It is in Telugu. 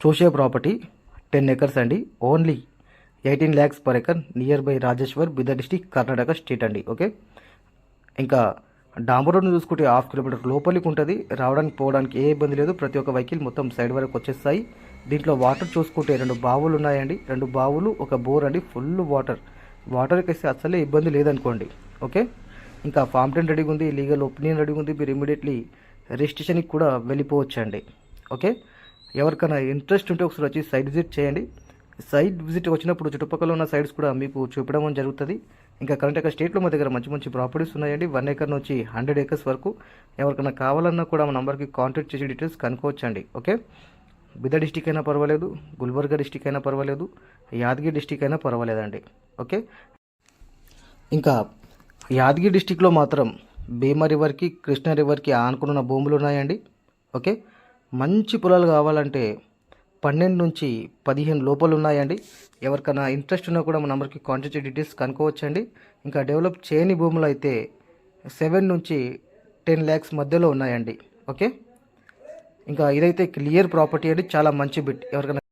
చూసే ప్రాపర్టీ టెన్ ఎకర్స్ అండి. Only eighteen lakhs per acre near by Rajeshwar Bidar district Karnataka state అండి. ఓకే? ఇంకా డాంబర్ రోడ్ని చూసుకుంటే హాఫ్ కిలోమీటర్ లోపలికి ఉంటుంది. రావడానికి పోవడానికి ఏ ఇబ్బంది లేదు. ప్రతి ఒక్క వెహికల్ మొత్తం సైడ్ వరకు వచ్చేస్తాయి. దీంట్లో వాటర్ చూసుకుంటే రెండు బావులు ఉన్నాయండి. రెండు బావులు ఒక బోర్ అండి. Full water. వాటర్కి వస్తే అసలే ఇబ్బంది లేదనుకోండి. ఓకే? ఇంకా ఫామ్ టెన్ రెడీగా ఉంది లీగల్ ఒపీనియన్ రెడీగా ఉంది మీరు ఇమీడియట్లీ రిజిస్ట్రేషన్కి కూడా వెళ్ళిపోవచ్చండి. ఓకే? ఎవరికైనా ఇంట్రెస్ట్ ఉంటే ఒకసారి వచ్చి సైట్ విజిట్ చేయండి. సైట్ విజిట్ వచ్చినప్పుడు చుట్టుపక్కల ఉన్న సైట్స్ కూడా మీకు చూపడం జరుగుతుంది. ఇంకా కర్ణాటక స్టేట్లో మా దగ్గర మంచి మంచి ప్రాపర్టీస్ ఉన్నాయండి. వన్ ఏకర్ నుంచి హండ్రెడ్ ఏకర్స్ వరకు ఎవరికైనా కావాలన్నా కూడా మా నంబర్కి కాంటాక్ట్ చేసి డీటెయిల్స్ కనుక్కోవచ్చండి. ఓకే బిద డిస్టిక్ అయినా పర్వాలేదు గుల్బర్గా డిస్టిక్ అయినా పర్వాలేదు యాదగిరి డిస్టిక్ అయినా పర్వాలేదండి. ఓకే ఇంకా యాదగిరి డిస్టిక్లో మాత్రం భీమా రివర్కి కృష్ణా రివర్కి ఆనుకున్న భూములు ఉన్నాయండి. ఓకే మంచి పొలాలు కావాలంటే పన్నెండు నుంచి పదిహేను లోపలు ఉన్నాయండి. ఎవరికైనా ఇంట్రెస్ట్ ఉన్నా కూడా మన నెంబర్కి కాంటాక్ట్ డీటెయిల్స్ కనుక్కోవచ్చండి. ఇంకా డెవలప్ చేయని భూములు అయితే సెవెన్ నుంచి టెన్ ల్యాక్స్ మధ్యలో ఉన్నాయండి. ఓకే ఇంకా ఇదైతే క్లియర్ ప్రాపర్టీ అండి. చాలా మంచి బిట్ ఎవరికైనా